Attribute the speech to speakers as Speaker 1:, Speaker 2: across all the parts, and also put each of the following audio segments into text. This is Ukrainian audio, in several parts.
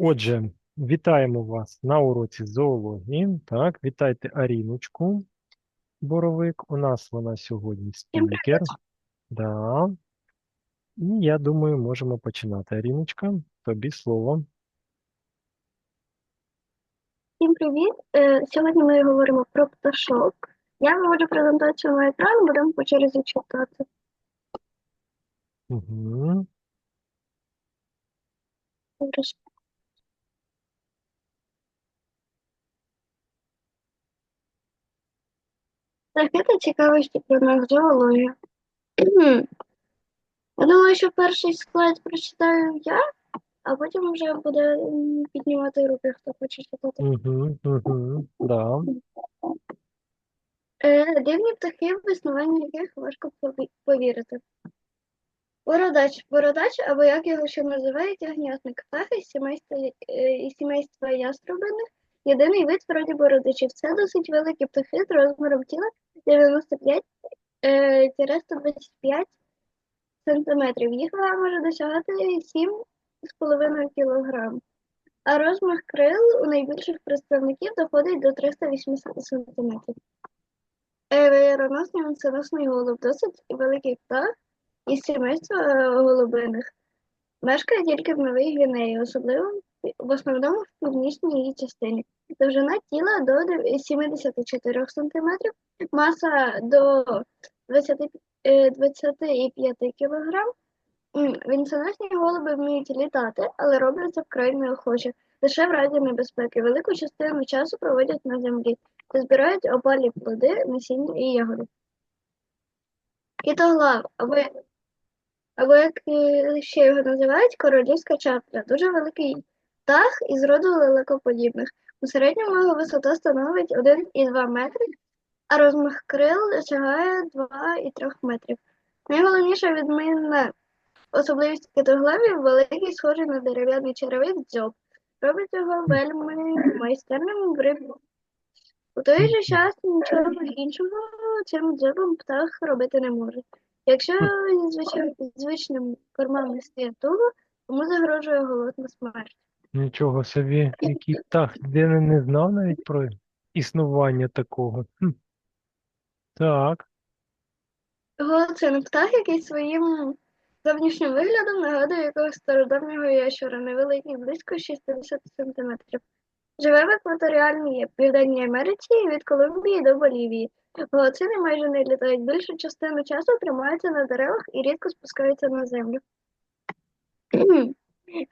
Speaker 1: Отже, вітаємо вас на уроці зоології. Так, вітайте Аріночку Боровик. У нас вона сьогодні спікер. Да. І я думаю, можемо починати. Аріночка, тобі слово.
Speaker 2: Всім привіт! Е, Сьогодні ми говоримо про пташок. Я виводжу презентацію на екран, будемо по черзі читати.
Speaker 1: Угу.
Speaker 2: Птахи та цікавості про нас зоологію. Я думаю, що перший склад прочитаю я, а потім вже буде піднімати руки, хто хоче читати.
Speaker 1: Угу. Угу. Да.
Speaker 2: Е, Дивні птахи, в існування яких важко повірити. Бородач. Бородач, або як його ще називають, ягнятник. Птахи з сімейства, е, сімейства яструбиних. Єдиний вид в роді бородачів. Це досить великі птахи з розміром тіла 95-125 см. Їх вага може досягати 7,5 кг. А розмах крил у найбільших представників доходить до 380 см. Веєроносний венценосний голуб досить великий птах із сімейства е, голубиних. Мешкає тільки в Новій Гвінеї, особливо в основному в північній її частині. Довжина тіла до 74 см, маса до 20, е, 25 кг. Вінценосні голуби вміють літати, але роблять це вкрай неохоче, лише в разі небезпеки. Велику частину часу проводять на землі, де збирають опалі плоди, насіння і ягоди. Китоглав, або, або як е, ще його називають, королівська чапля. Дуже великий птах із роду лелекоподібних. У середньому його висота становить 1,2 метри, а розмах крил сягає 2,3 метрів. Найголовніша відмінна особливість китоглавів – великий, схожий на дерев'яний черевик дзьоб. Робить його вельми майстерним в рибі. У той же час нічого іншого цим дзьобом птах робити не може. Якщо зі звичним кормам не стає туго, тому загрожує голодна смерть.
Speaker 1: Нічого собі, який птах, де не, не знав навіть про існування такого. Хм. Так.
Speaker 2: Голоцин птах, який своїм зовнішнім виглядом нагадує якогось стародавнього ящера, невеликий, близько 60 см. Живе в екваторіальній Південній Америці від Колумбії до Болівії. Голоцини майже не літають, більшу частину часу тримаються на деревах і рідко спускаються на землю.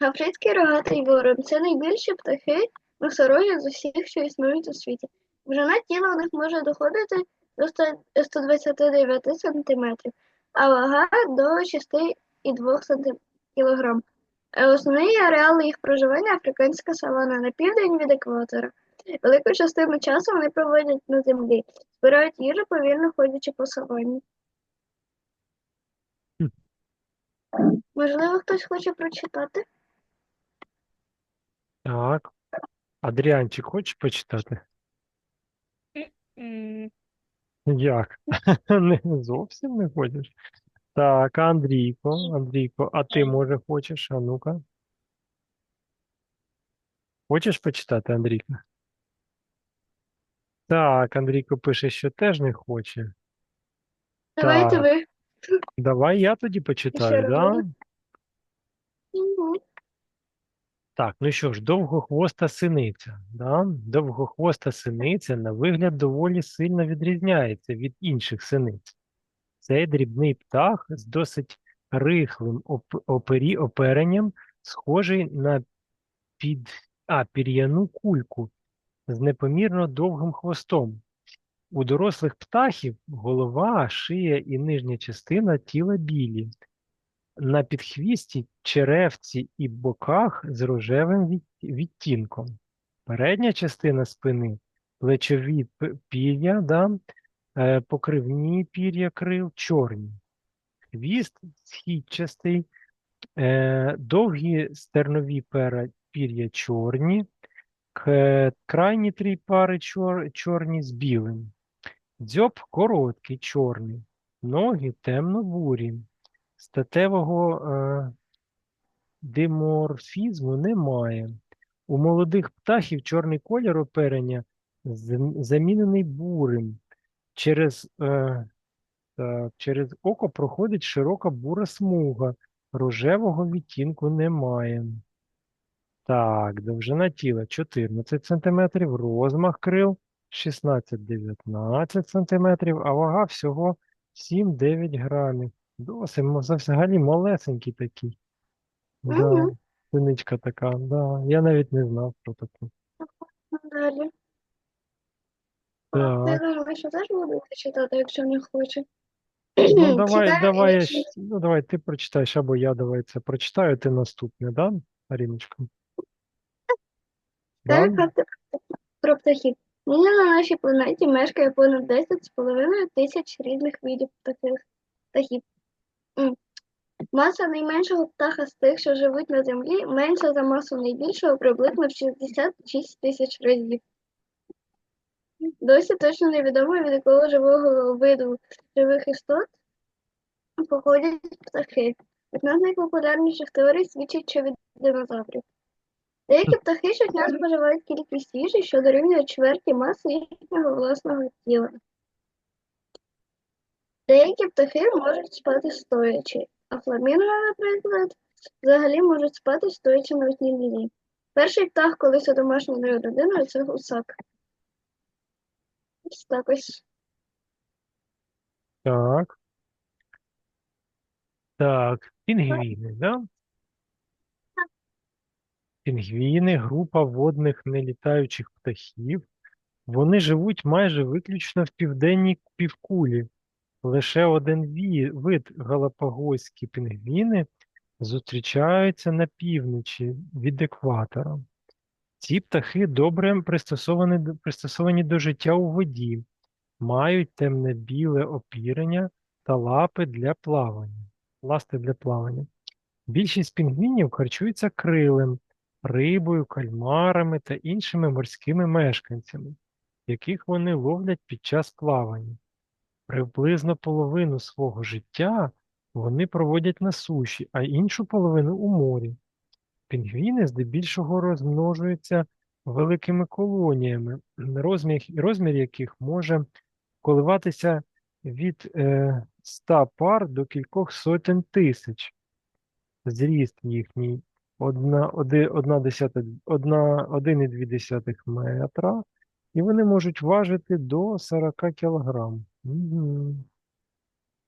Speaker 2: Африкський рогатий ворон це найбільші птахи носорожі з усіх, що існують у світі. Довжина тіла у них може доходити до 129 см, а вага до 6,2 кг. Основний ареал їх проживання африканська савана на південь від екватора. Велику частину часу вони проводять на землі, збирають їжу, повільно ходячи по савані.
Speaker 1: Хм.
Speaker 2: Можливо, хтось хоче прочитати?
Speaker 1: Так. Адріанчик, хочеш почитати? Як? Не зовсім не хочеш? Так, Андрійко, Андрійко, а ти може хочеш? А ну-ка. Хочеш почитати, Андрійко? Так, Андрійко пише, що теж не хоче.
Speaker 2: Давайте
Speaker 1: Так.
Speaker 2: ви.
Speaker 1: Давай я тоді почитаю,
Speaker 2: раз
Speaker 1: да? Так, ну що ж, довгохвоста синиця. Да? Довгохвоста синиця на вигляд доволі сильно відрізняється від інших синиць. Цей дрібний птах з досить рихлим оп- опері, оперенням, схожий на під, а, пір'яну кульку з непомірно довгим хвостом. У дорослих птахів голова, шия і нижня частина тіла білі. На підхвісті, черевці і боках з рожевим відтінком. Передня частина спини, плечові пір'я, да, е, покривні пір'я крил чорні. Хвіст східчастий, е, довгі стернові пір'я чорні, крайні три пари чор, чорні з білим. Дзьоб короткий, чорний, ноги темно-бурі. Статевого е, диморфізму немає. У молодих птахів чорний колір оперення замінений бурим. Через, е, так, через око проходить широка бура смуга. Рожевого відтінку немає. Так, довжина тіла 14 см, розмах крил 16-19 см, а вага всього 7-9 грамів. Досить, м- за- взагалі малесенький такий. Да, синичка така, да. Я навіть не знав про таку.
Speaker 2: Далі.
Speaker 1: Так.
Speaker 2: Я думаю, що теж буду читати, якщо не хоче.
Speaker 1: Ну, давай,
Speaker 2: Читаю
Speaker 1: давай, я ну, давай ти прочитаєш, або я давай це прочитаю, ти наступне, да, Аріночка? Да?
Speaker 2: Факти про птахів. Нині на нашій планеті мешкає понад 10,5 тисяч різних видів птахів. птахів. Маса найменшого птаха з тих, що живуть на землі, менша за масу найбільшого приблизно в 66 тисяч разів. Досі точно невідомо, від якого живого виду живих істот походять птахи. Одна з найпопулярніших теорій свідчить, що від динозаврів. Деякі птахи щодня споживають кількість їжі, що дорівнює чверті маси їхнього власного тіла. Деякі птахи можуть спати стоячи, а фламінго, наприклад, взагалі можуть спати стоячи на одній нозі. Перший птах колись одомашненою родиною це гусак. Ось так ось.
Speaker 1: Так. Так, пінгвіни, да? Пінгвіни, група водних нелітаючих птахів. Вони живуть майже виключно в південній півкулі. Лише один вид галапагойські пінгвіни зустрічаються на півночі від екватора. Ці птахи добре пристосовані, пристосовані до життя у воді, мають темне-біле опірення та лапи для плавання, ласти для плавання. Більшість пінгвінів харчуються крилем, рибою, кальмарами та іншими морськими мешканцями, яких вони ловлять під час плавання. Приблизно половину свого життя вони проводять на суші, а іншу половину у морі. Пінгвіни здебільшого розмножуються великими колоніями, розмір, розмір яких може коливатися від е, 100 пар до кількох сотень тисяч. Зріст їхній одна, оди, одна десята, одна, 1,2 метра, і вони можуть важити до 40 кілограм. Угу.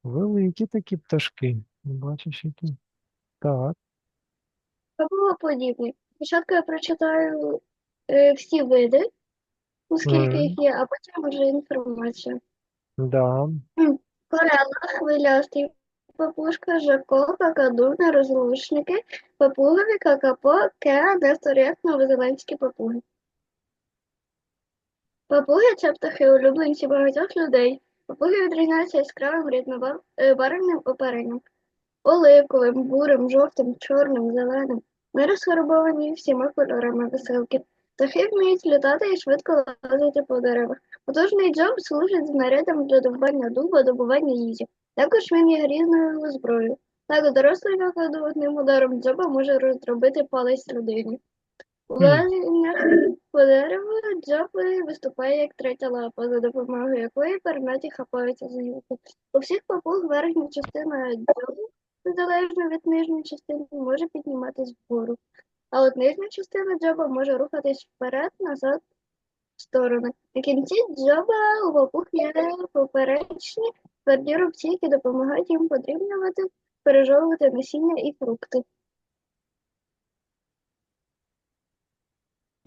Speaker 1: Великі такі пташки. Бачиш, які. Так.
Speaker 2: Павлоподібні. Спочатку я прочитаю е, всі види, оскільки
Speaker 1: Мгм.
Speaker 2: їх є, а потім вже інформація.
Speaker 1: Да.
Speaker 2: Корела, хвилястий папушка, жако, какаду, нерозлучники, папугові, какапо, кеа, несторяк, новозеландські папуги. Папуги – це птахи улюбленці багатьох людей. Папуги відрізняються яскравим різнобарвним оперенням. Оливковим, бурим, жовтим, чорним, зеленим. Ми розфарбовані всіма кольорами веселки. Птахи вміють літати і швидко лазити по деревах. Потужний дзьоб служить знарядом для добування дуба, добування їжі. Також він є грізною зброєю. Так, дорослий накладу одним ударом дзьоба може роздробити палець людині. По дереву дзьоб виступає як третя лапа, за допомогою якої пернаті хапаються за гілку. У всіх папуг верхня частина дзьобу, незалежно від нижньої частини, може підніматись вгору. А от нижня частина дзьоба може рухатись вперед, назад, в сторони. На кінці дзьоба у папуг є поперечні тверді рубці, які допомагають їм подрібнювати, пережовувати насіння і фрукти.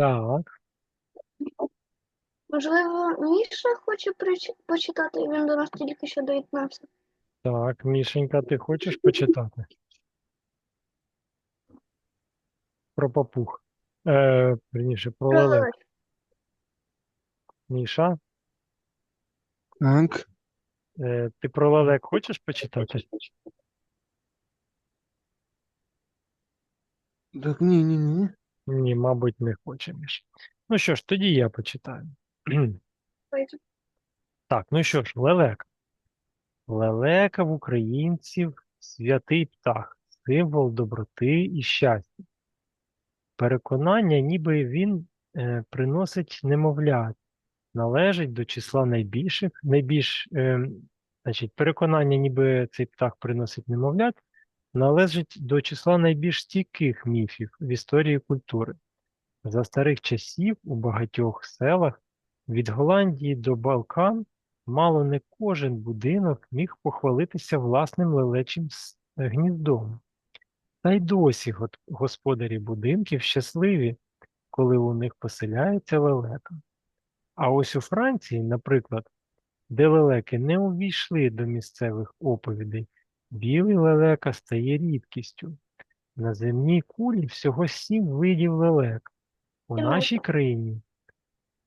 Speaker 1: Так.
Speaker 2: Можливо, Міша хоче прич- почитати, він до нас тільки що доєднався.
Speaker 1: Так, Мішенька, ти хочеш почитати? Про папуг. Е, верніше, про лелек. Міша,
Speaker 3: Так,
Speaker 1: е, ти про лелек хочеш почитати?
Speaker 3: так, ні, ні, ні.
Speaker 1: Ні, мабуть, не хоче Міш. Ну що ж, тоді я почитаю. Так, ну що ж, лелека. Лелека в українців святий птах, символ доброти і щастя. переконання, ніби він е, приносить немовлят, належить до числа найбільших, найбільш, е, значить, переконання, ніби цей птах приносить немовлят, належить до числа найбільш стійких міфів в історії культури. За старих часів у багатьох селах від Голландії до Балкан мало не кожен будинок міг похвалитися власним лелечим гніздом. Та й досі господарі будинків щасливі, коли у них поселяється лелека. А ось у Франції, наприклад, де лелеки не увійшли до місцевих оповідей, білий лелека стає рідкістю. На земній кулі всього сім видів лелек. У нашій країні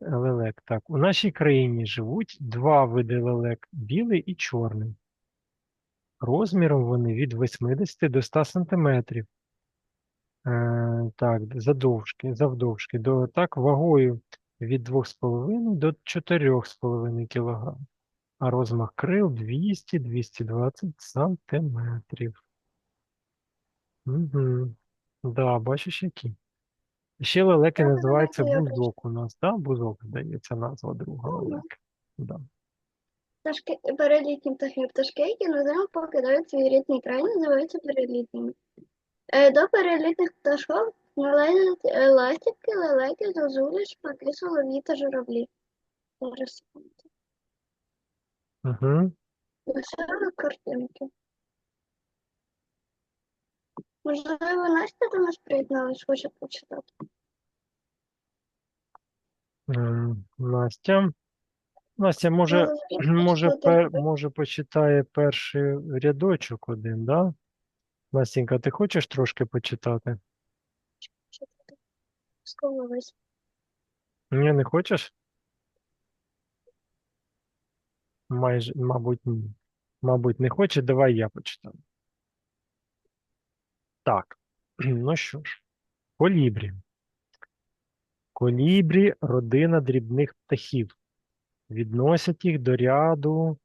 Speaker 1: е, лелек, так, у нашій країні живуть два види лелек білий і чорний. Розміром вони від 80 до 100 сантиметрів. Е, так, задовжки, завдовжки, до так вагою від 2,5 до 4,5 кг, а розмах крил 200-220 сантиметрів. Угу. Да, бачиш які. Ще лелеки
Speaker 2: Так,
Speaker 1: називаються
Speaker 2: лелеки я
Speaker 1: бузок у нас, да? Бузок, здається, назва друга лелеки. Да.
Speaker 2: Пташки, перелітні птахи. Пташки, які на зиму покидають свій рідний край, називаються перелітніми. Е, До перелітних пташок належать е, ластівки, лелеки, зозулі, шпаки, солов'ї та журавлі. Зараз.
Speaker 1: Угу.
Speaker 2: Веселі картинки. Можливо, Настя до нас приєдналась, хоче почитати.
Speaker 1: Настя. Настя, може,
Speaker 2: Ну,
Speaker 1: може, пер, може почитає перший рядочок один, да? Настенька, ти хочеш трошки почитати?
Speaker 2: Сковалась.
Speaker 1: Ні, не хочеш? Майже, мабуть, ні. Мабуть, не хоче, давай я почитаю. Так, ну що ж, колібрі. Колібрі – родина дрібних птахів. Відносять їх до ряду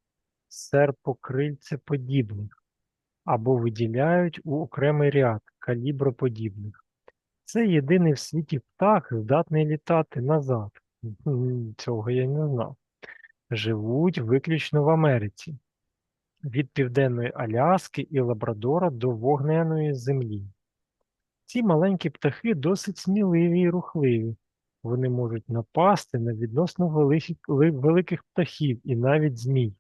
Speaker 1: серпокрильцеподібних або виділяють у окремий ряд каліброподібних. Це єдиний в світі птах, здатний літати назад. Цього я не знав. Живуть виключно в Америці. Від південної Аляски і Лабрадора до вогняної землі. Ці маленькі птахи досить сміливі і рухливі. Вони можуть напасти на відносно великих, великих птахів і навіть змій,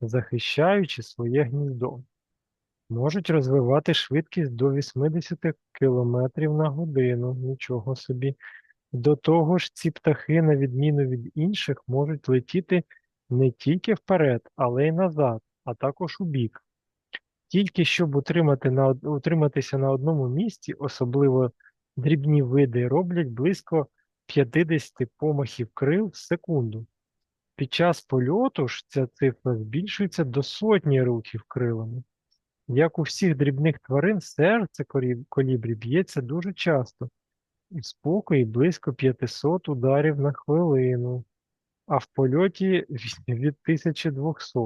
Speaker 1: захищаючи своє гніздо. Можуть розвивати швидкість до 80 км на годину. Нічого собі. До того ж, ці птахи, на відміну від інших, можуть летіти не тільки вперед, але й назад, а також у бік. Тільки щоб утримати на, утриматися на одному місці, особливо дрібні види роблять близько 50 помахів крил в секунду. Під час польоту ж ця цифра збільшується до сотні рухів крилами. Як у всіх дрібних тварин, серце колібрі б'ється дуже часто, у спокої близько 500 ударів на хвилину, а в польоті від 1200.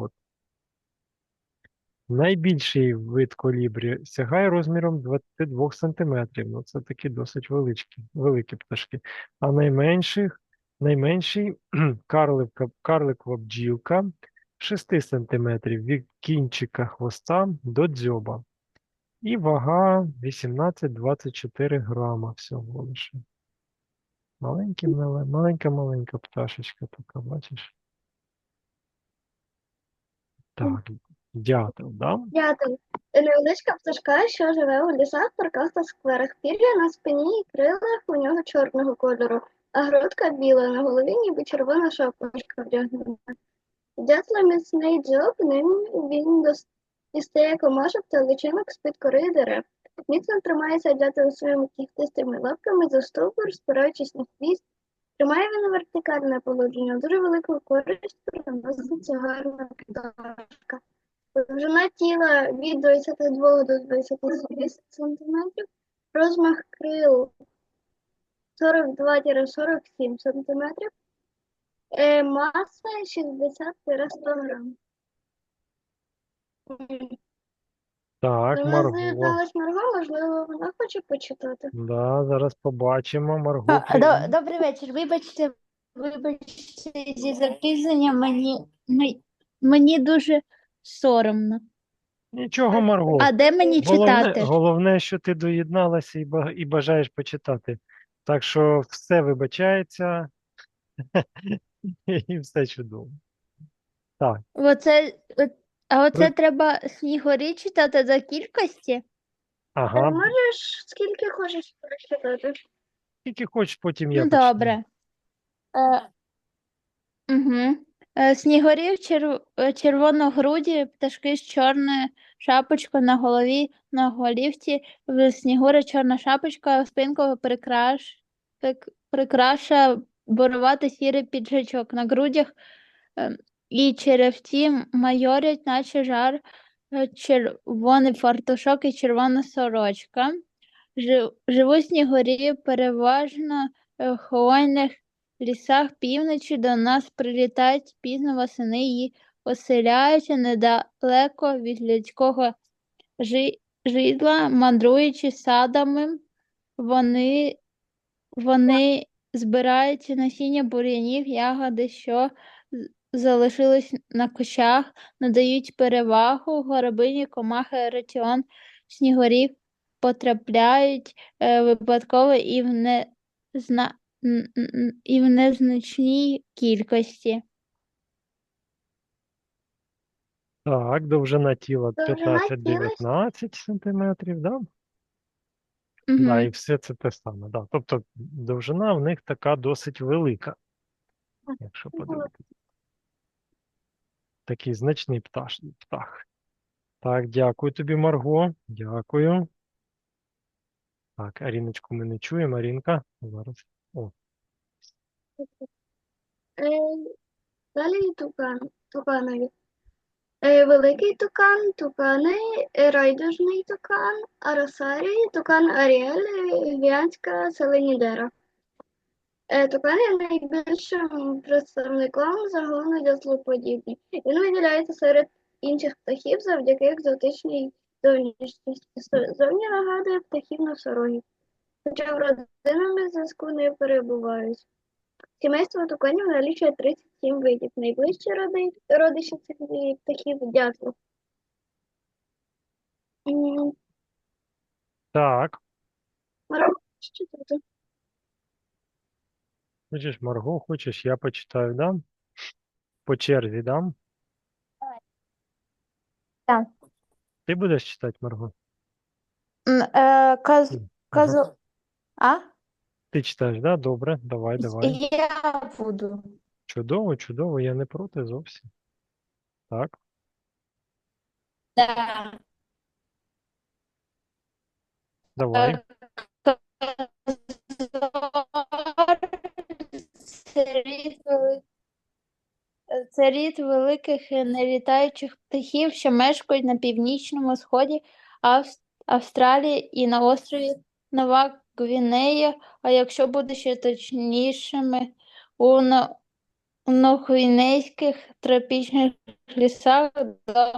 Speaker 1: Найбільший вид колібрі сягає розміром 22 см. Ну, це такі досить величкі, великі пташки. А найменших, найменший карлика, карликова бджілка 6 см від кінчика хвоста до дзьоба. І вага 18-24 грама всього лише. Маленька-маленька пташечка така, бачиш? Так, дятел, да?
Speaker 2: Дятел. Невеличка пташка, що живе у лісах, парках та скверах. Пір'я на спині і крилах у нього чорного кольору, а грудка біла, на голові ніби червона шапочка вдягнена. Дятла міцний дзьоб, ним він дос- дістає комашок та личинок з-під кори дерев. Міцно тримається дятел своїми кіхтистими лапками за стовбур, спираючись на хвіст. Тримає він вертикальне положення, дуже велику користь приносить гарна пташка. Довжина тіла від 22 до 27 см, розмах крил 42-47 см, е, маса 60-100 грам.
Speaker 1: Так, Марго.
Speaker 2: доєдналась Марго, можливо, вона хоче почитати.
Speaker 1: Да, зараз побачимо. Марго,
Speaker 3: А,
Speaker 1: привіт.
Speaker 3: до- Добрий вечір. Вибачте, вибачте зі запізненням. Мені, ми- мені дуже соромно.
Speaker 1: Нічого, Марго.
Speaker 3: А де мені
Speaker 1: Головне,
Speaker 3: читати?
Speaker 1: головне, що ти доєдналася і, ба- і бажаєш почитати. Так що все вибачається і все чудово. Так,
Speaker 3: Оце, от- а оце
Speaker 1: Ви-
Speaker 3: треба снігурі читати за кількості?
Speaker 2: Ти
Speaker 1: ага.
Speaker 2: можеш скільки хочеш прочитати?
Speaker 1: Тільки хочеш, потім я
Speaker 3: Ну,
Speaker 1: почну.
Speaker 3: добре. Е, угу. Е, снігурі в черв... е, червоногруді, пташки з чорною шапочкою на голові, на голівці, в снігури чорна шапочка, спинку прикраш... прик- прикраша бороватий сірий піджачок на грудях е, і черевці майорять, наче жар, е, червоний фартушок і червона сорочка. Жив... Живуть снігурі переважно е, в хвойних лісах півночі до нас прилітають пізно восени і оселяються недалеко від людського жи- житла, мандруючи садами, вони, вони збирають насіння бур'янів, ягоди, що залишились на кущах, надають перевагу горобині, комахи, раціон снігурів потрапляють е, випадково і в незна... н- н- н- і в незначній кількості.
Speaker 1: Так, довжина тіла
Speaker 2: Довжина тіла
Speaker 1: 15-19 сантиметрів, да? Да, і
Speaker 3: Угу.
Speaker 1: все це те саме, да. Тобто довжина в них така досить велика, якщо подивитися. Такий значний пташ, птах. Так, дякую тобі, Марго. Дякую. Так, Аріночку ми не чуємо. Арінка, зараз. О,
Speaker 2: Е, Далі тукан, туканові. Е, Великий тукан, тукани, райдужний тукан, арасарій, тукан Аріель, гвіанська селенідера. Е, Тукан є найбільшим представником загону дятлоподібні. Він виділяється серед інших птахів завдяки екзотичній зовнішності. Зовні нагадує птахів носорогів, хоча в родинами зв'язку не перебувають. Сімейство туканів налічує 37 видів. Найближчі роди, родичі цих птахів дятел. М,
Speaker 1: так.
Speaker 2: Марко, що тут?
Speaker 1: Хочеш Марго, хочеш, я почитаю, да? По черзі, да?
Speaker 3: Так.
Speaker 1: Ти будеш читати, Марго?
Speaker 3: Е, каз...
Speaker 1: Ага.
Speaker 3: казу... А?
Speaker 1: Ти читаєш, да? Добре, давай, давай.
Speaker 3: Я буду.
Speaker 1: Чудово, чудово, я не проти зовсім. Так.
Speaker 3: Да.
Speaker 1: Давай.
Speaker 3: Це Це рід великих нелітаючих птахів, що мешкають на північному сході Авс- Австралії і на острові Нова Гвінея, а якщо бути ще точнішими, у но- у новогвінейських тропічних лісах до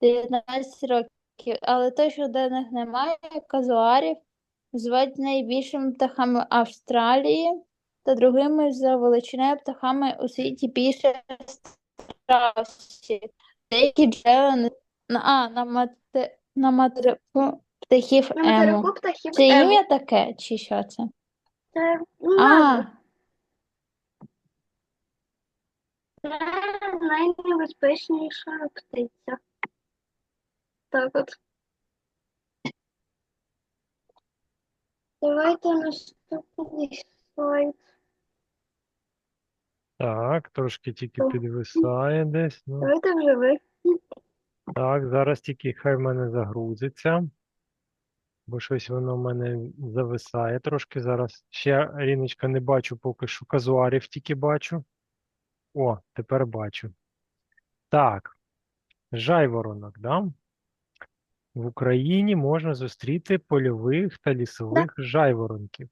Speaker 3: 19 років. Але точно даних немає. Казуарів звуть найбільшими птахами Австралії та другими за величиною птахами у світі після страусів. Деякі джерела на, а, на, мате, на материку птахів
Speaker 2: На
Speaker 3: ему.
Speaker 2: материку птахів
Speaker 3: Це
Speaker 2: ему.
Speaker 3: ім'я таке, чи що це?
Speaker 2: Це ну,
Speaker 3: А,
Speaker 2: назва. Це найнебезпечніша птиця. Так от. Давайте наступний слайд.
Speaker 1: Так, трошки тільки підвисає десь. Ну,
Speaker 2: Давайте вже ви.
Speaker 1: так, зараз тільки хай в мене загрузиться. Бо щось воно в мене зависає трошки зараз. Ще, Ріночка, не бачу поки що казуарів тільки бачу. О, тепер бачу. Так, жайворонок, да? В Україні можна зустріти польових та лісових жайворонків.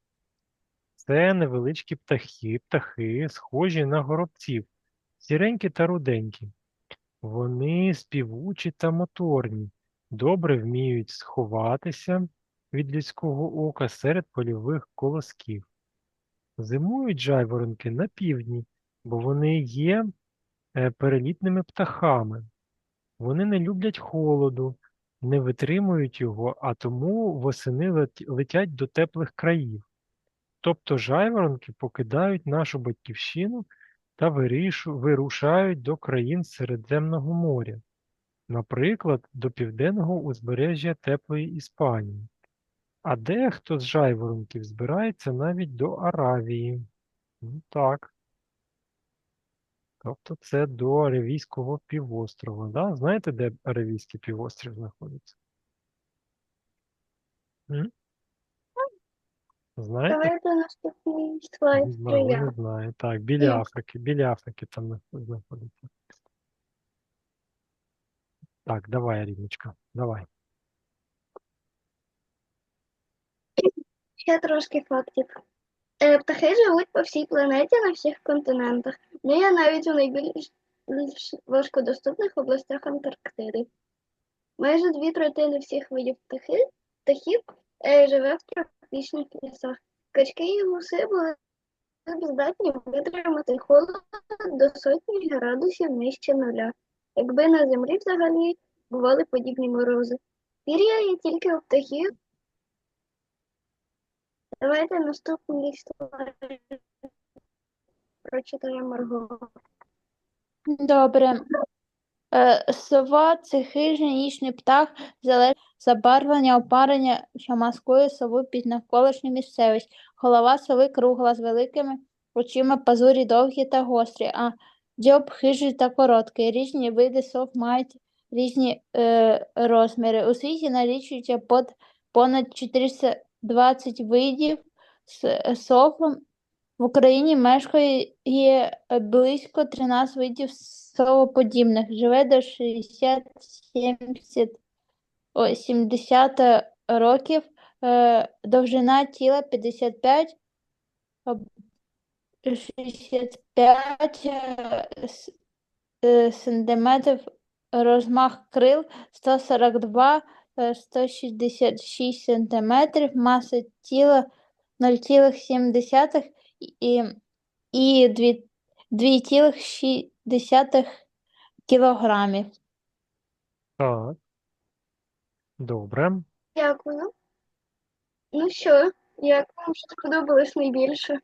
Speaker 1: Це невеличкі птахи, птахи, схожі на горобців, сіренькі та руденькі. Вони співучі та моторні, добре вміють сховатися від людського ока серед польових колосків. Зимують жайворонки на півдні, бо вони є е, перелітними птахами. Вони не люблять холоду, не витримують його, а тому восени летять до теплих країв. Тобто жайворонки покидають нашу батьківщину та вирушають до країн Середземного моря, наприклад, до південного узбережжя теплої Іспанії. А дехто з жайворонків збирається навіть до Аравії. Ну, так. Тобто це до Аравійського півострова. Да? Знаєте, де Аравійський півострів знаходиться? Знаєте?
Speaker 2: Давайте наступний слайд.
Speaker 1: Знаю, не знаю. Так, біля Африки, біля Африки там нах- знаходиться. Так, давай, Аріночка, давай.
Speaker 2: Ще трошки фактів. Е, Птахи живуть по всій планеті на всіх континентах. Ну, є навіть у найбільш більш важкодоступних областях Антарктиди. Майже дві третини всіх видів птахи, птахів е, живе в тропічних лісах. Качки і гуси були здатні витримати холод до сотні градусів нижче нуля, якби на землі взагалі бували подібні морози. Пір'я є тільки у птахів. Давайте наступний слайд прочитає Марго.
Speaker 3: Добре. Е, Сова це хижий нічний птах, залежить забарвлення опарення, що маскує сову під навколишню місцевість. Голова сови кругла з великими очима, пазурі довгі та гострі, а дзьоб хижий та короткий. Різні види сов мають різні е, розміри. У світі налічується понад 420 видів сов. В Україні мешкає близько 13 видів совоподібних. Живе до 60-70 70 років. Е, Довжина тіла 55 об- 65 е, е, сантиметрів. Розмах крил 142 е, 166 сантиметрів. Маса тіла 0,7 і, і 2,6 кілограмів.
Speaker 1: Так. Добре.
Speaker 2: Дякую. Ну що, як вам що сподобалось найбільше?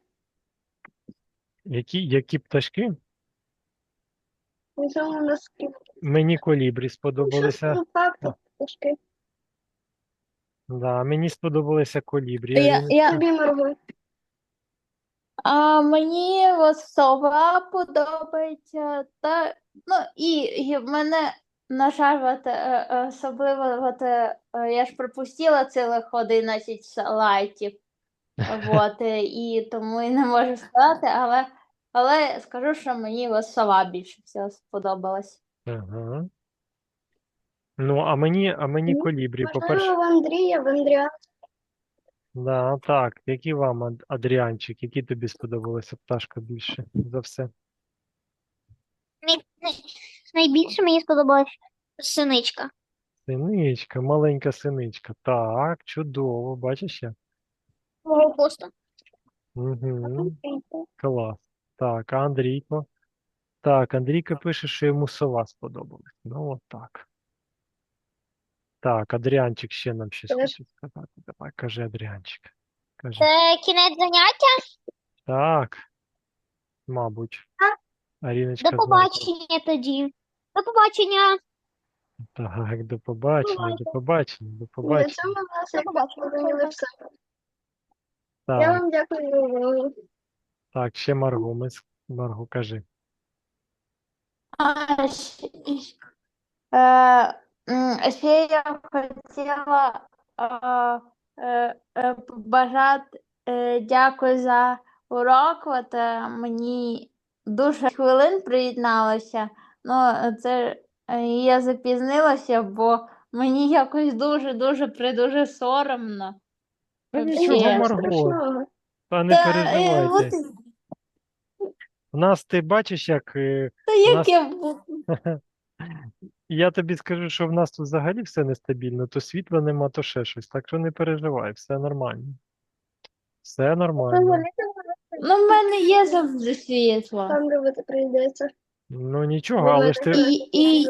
Speaker 1: Які, які пташки?
Speaker 2: У у нас?
Speaker 1: Мені колібрі сподобалися.
Speaker 2: ну, факти, трошки.
Speaker 1: Да, мені сподобалися колібрі.
Speaker 3: Я, я,
Speaker 2: Тобі.
Speaker 3: А мені сова подобається, та, ну, і, і в мене, на жаль, от, е, е, особливо, от, е, я ж пропустила цілих 11 слайдів, от, і тому і не можу сказати, але, але скажу, що мені от сова більше всього сподобалась.
Speaker 1: Ага. Ну, а мені, а мені
Speaker 2: Ну,
Speaker 1: колібрі,
Speaker 2: Можливо,
Speaker 1: по-перше,
Speaker 2: Андрія, в Андріана.
Speaker 1: Да, так, які вам, Ад- Адріанчик, які тобі сподобалася пташка більше за все?
Speaker 4: Най- най- Найбільше мені сподобалась синичка.
Speaker 1: Синичка, маленька синичка. Так, чудово, бачиш я?
Speaker 4: Мого хвоста.
Speaker 1: Угу. Клас. Так, а Андрійко? Так, Андрійко пише, що йому сова сподобалась. Ну, от так. Так, Адріанчик ще нам щось
Speaker 2: Теж.
Speaker 1: хоче сказати. Давай, кажи, Адріанчик. Кажи.
Speaker 4: Це кінець заняття.
Speaker 1: Так, мабуть. Аріночка
Speaker 4: До
Speaker 1: знає.
Speaker 4: побачення тоді. До побачення.
Speaker 1: Так, до побачення, до побачення, до
Speaker 2: На
Speaker 1: побачення.
Speaker 2: цьому
Speaker 4: До побачення.
Speaker 2: все. Я
Speaker 1: Так,
Speaker 2: вам дякую за увагу.
Speaker 1: так, ще Марго, ми з- Марго, кажи.
Speaker 3: А, щ- е, ще я хотіла е, е, е, побажати е, дякую за урок. От, е, мені дуже хвилин приєдналося. Ну, це е, я запізнилася, бо мені якось дуже-дуже придуже соромно.
Speaker 1: Та нічого, Марго, та не
Speaker 3: Та, е,
Speaker 1: переживайте.
Speaker 3: от,
Speaker 1: У нас ти бачиш, як е,
Speaker 3: та
Speaker 1: нас-
Speaker 3: я
Speaker 1: Я тобі скажу, що в нас тут взагалі все нестабільно, то світла нема, то ще щось. Так що не переживай, все нормально. Все нормально.
Speaker 3: Ну, в мене є завжди світло.
Speaker 2: Там робити прийдеться.
Speaker 1: Ну нічого, але ж ти.
Speaker 3: І, і,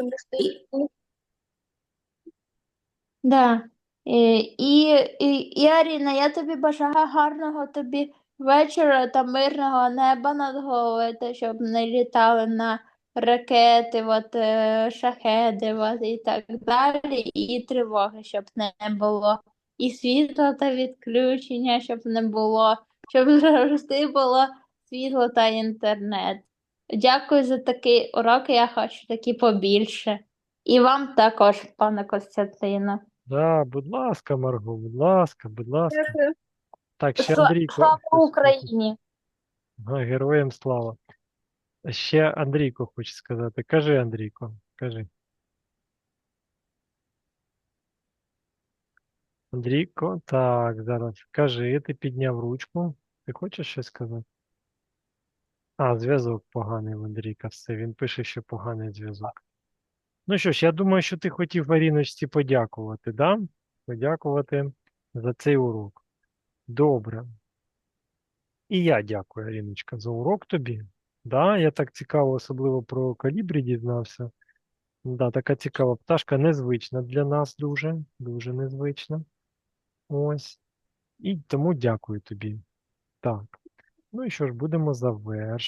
Speaker 3: Да. І, і, і, і Аріна, я тобі бажаю гарного тобі вечора та мирного неба над головою, та щоб не літали на ракети, от, е, шахеди от, і так далі, і тривоги, щоб не було, і світла та відключення, щоб не було, щоб завжди було світло та інтернет. Дякую за такий урок, я хочу такі побільше. І вам також, пане Костянтино.
Speaker 1: Да, будь ласка, Марго, будь ласка, будь ласка.
Speaker 2: Дякую.
Speaker 1: Так, ще Андрійко.
Speaker 3: Слава. Україні!
Speaker 1: Героям слава. Ще Андрійко хоче сказати. Кажи, Андрійко, кажи. Андрійко, так, зараз. Кажи, ти підняв ручку. Ти хочеш щось сказати? А, зв'язок поганий в Андрійка. Все, він пише, що поганий зв'язок. Ну що ж, я думаю, що ти хотів Аріночці подякувати, да? Подякувати за цей урок. Добре. І я дякую, Аріночка, за урок тобі. Да, я так цікаво, особливо про калібрі дізнався. Да, така цікава пташка, незвична для нас дуже, дуже незвична. Ось. І тому дякую тобі. Так. Ну і що ж, будемо завершувати.